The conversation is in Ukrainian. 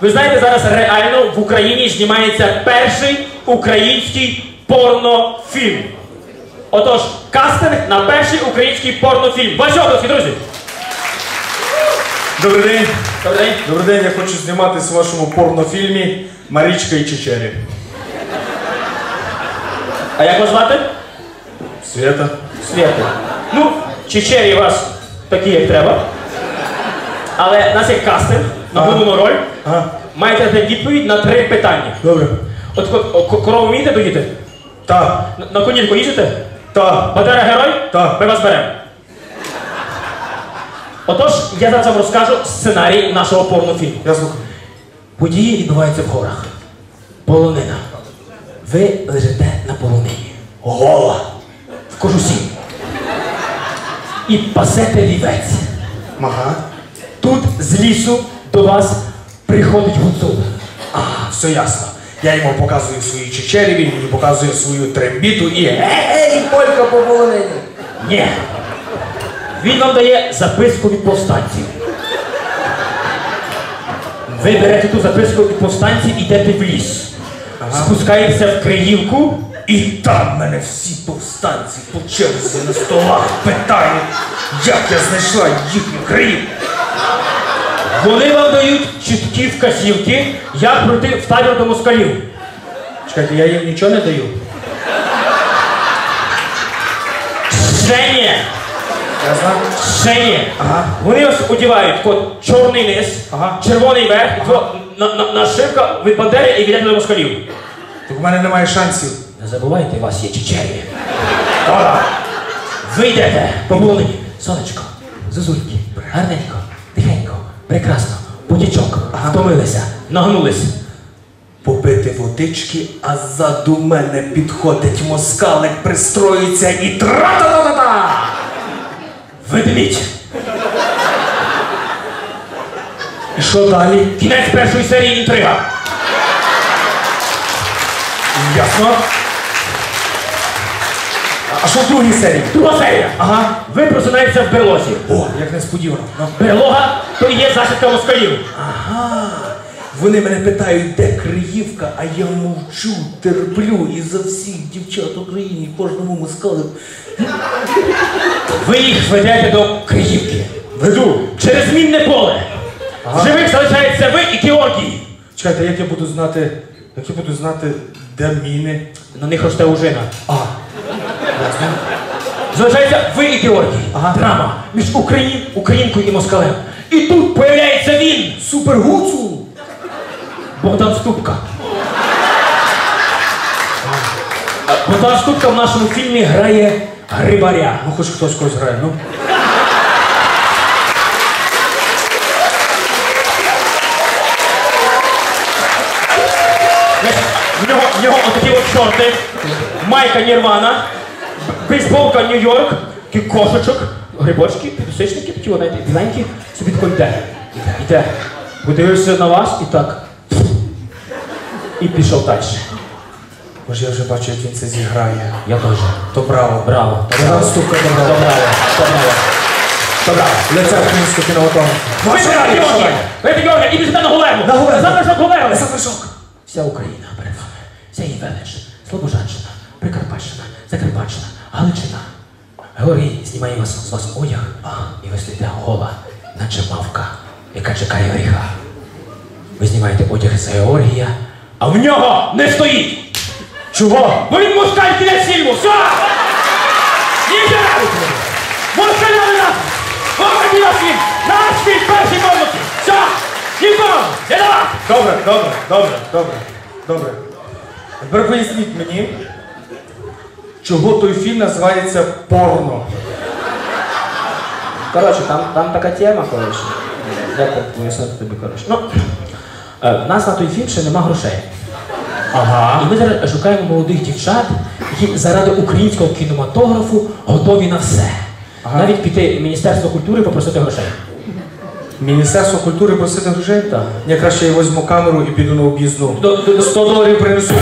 Ви знаєте, зараз реально в Україні знімається перший український порнофільм. Отож, кастинг на перший український порнофільм. Ваші обласки, друзі! Добрий день. Добрий день. Добрий день, я хочу зніматись у вашому порнофільмі Марічка і Чечері. А як вас звати? Свята. Свята. Ну, чечері у вас такі, як треба. Але в нас є кастинг. Головну роль. Ага. Маєте дати відповідь на три питання. Добре. От ко- ко- корову вмієте доїти? Та. На, на конівку їздите? Та. Бадера герой? Так. Ми вас беремо. Отож, я зараз вам розкажу сценарій нашого порнофільму. Я слухаю. Події відбуваються в горах. Полонина. Ви лежите на полонині. Гола. В кожусі. І пасете вівець. Ага. Тут з лісу до вас приходить гуцул. А, все ясно. Я йому показую свої чечері, він мені показує свою трембіту і ей, полька по полонині. Ні. Він вам дає записку від повстанців. Ви берете ту записку від повстанців і йдете в ліс. Спускаєтеся в Криївку. І там мене всі повстанці по черзі на столах питають, як я знайшла їхню країну. Вони вам дають чіткі вказівки, як пройти в табір до москалів. Чекайте, я їм нічого не даю. Ще ні. Я знаю. Ще ні. Ага. Вони вас одягають от чорний низ, Ага. червоний верх, то на, на, нашивка від бандери і віддати до москалів. Так у мене немає шансів. Не забувайте, у вас є чечері. Ви йдете по. Сонечко, зозульки, гарненько, прекрасно, потічок, втомилися, нагнулись. Попити водички, а ззаду мене підходить москалик, пристроїться і тра-та-та-та-та! Ведмідь. І що далі? Кінець першої серії інтрига. Ясно. А що в другій серії? Друга серія. Ага. Ви просинаєтеся в берлозі. О, як несподівано. Ну. Берлога то є засідка москалів. Ага. Вони мене питають, де Криївка, а я мовчу, терплю і за всіх дівчат України, кожному москалику. Ви їх ведете до Київки. Веду. Через мінне поле. В живих залишається ви і Георгій. Чекайте, як я буду знати, як я буду знати, де міни? На них росте ужина. А, ясно. Залишається ви і Георгій. Ага. Драма між Україн, українкою і москалем. І тут появляється він, Супергуцул! Богдан Ступка. Богдан Ступка в нашому фільмі грає грибаря. Ну, хоч хтось когось грає, ну. Значить, В нього, отакі от шорти, майка Нірвана, бейсболка Нью-Йорк, такий кошечок, грибочки, підусичники, такі вони біленькі, собі тако йде. Йде. Подивився на вас і так. І пішов далі. Боже, я вже бачу, як він це зіграє. Я теж. То браво. Браво. То браво. Ступка, То браво. браво. То браво. То браво. Лице українського кінематографу. Ви Георгій! І біжите на Голему! На Голему. За вершок Големи! За. Вся Україна перед вами. Вся її велич. Слобожанщина, Прикарпатщина, Закарпатщина, Галичина. Георгій знімає вас, з вас одяг, і ви стоїте гола, наче мавка, яка чекає гріха. Ви знімаєте одяг з Георгія, а в нього не стоїть! Чого? Бо він москаль кінець фільму! Все! Ніхера! Москаля не нас! Поверні наш фільм! Наш фільм перший комнати! Все! Нікого! Не давай! Добре, добре, добре, добре, добре. Тепер поясніть мені, чого той фільм називається порно. Коротше, там, там така тема, коротше. От пояснити тобі, коротше. Ну, е, в нас на той фільм ще нема грошей. Ага. І ми зараз шукаємо молодих дівчат, які заради українського кінематографу готові на все. Ага. Навіть піти в Міністерство культури і попросити грошей. Міністерство культури просити грошей? Так. Я краще я візьму камеру і піду на об'їзну. До, до, до 100 доларів принесу.